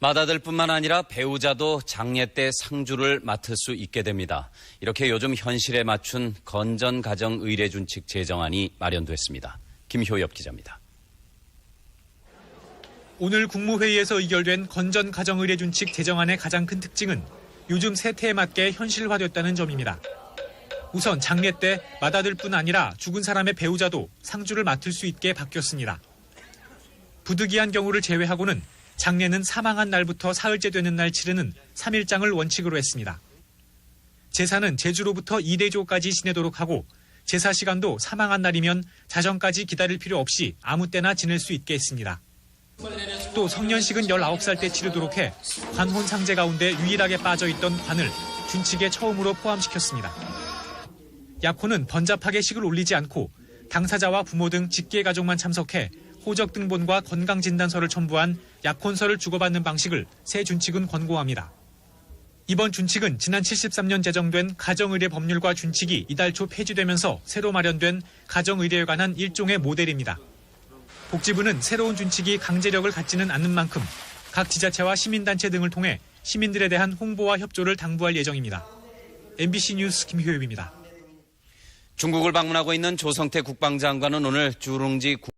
맏아들뿐만 아니라 배우자도 장례 때 상주를 맡을 수 있게 됩니다. 이렇게 요즘 현실에 맞춘 건전 가정 의례 준칙 제정안이 마련됐습니다. 김효엽 기자입니다. 오늘 국무회의에서 의결된 건전 가정의례 준칙 제정안의 가장 큰 특징은 요즘 세태에 맞게 현실화됐다는 점입니다. 우선 장례 때 맏아들뿐 아니라 죽은 사람의 배우자도 상주를 맡을 수 있게 바뀌었습니다. 부득이한 경우를 제외하고는 장례는 사망한 날부터 사흘째 되는 날 치르는 3일장을 원칙으로 했습니다. 제사는 제주로부터 2대조까지 지내도록 하고 제사 시간도 사망한 날이면 자정까지 기다릴 필요 없이 아무 때나 지낼 수 있게 했습니다. 또 성년식은 19살 때 치르도록 해 관혼 상제 가운데 유일하게 빠져있던 관을 준칙에 처음으로 포함시켰습니다. 약혼은 번잡하게 식을 올리지 않고 당사자와 부모 등 직계 가족만 참석해 호적 등본과 건강진단서를 첨부한 약혼서를 주고받는 방식을 새 준칙은 권고합니다. 이번 준칙은 지난 73년 제정된 가정의례 법률과 준칙이 이달 초 폐지되면서 새로 마련된 가정의례에 관한 일종의 모델입니다. 복지부는 새로운 준칙이 강제력을 갖지는 않는 만큼 각 지자체와 시민단체 등을 통해 시민들에 대한 홍보와 협조를 당부할 예정입니다. MBC 뉴스 김효엽입니다. 중국을 방문하고 있는 조성태 국방장관은 오늘 주룽지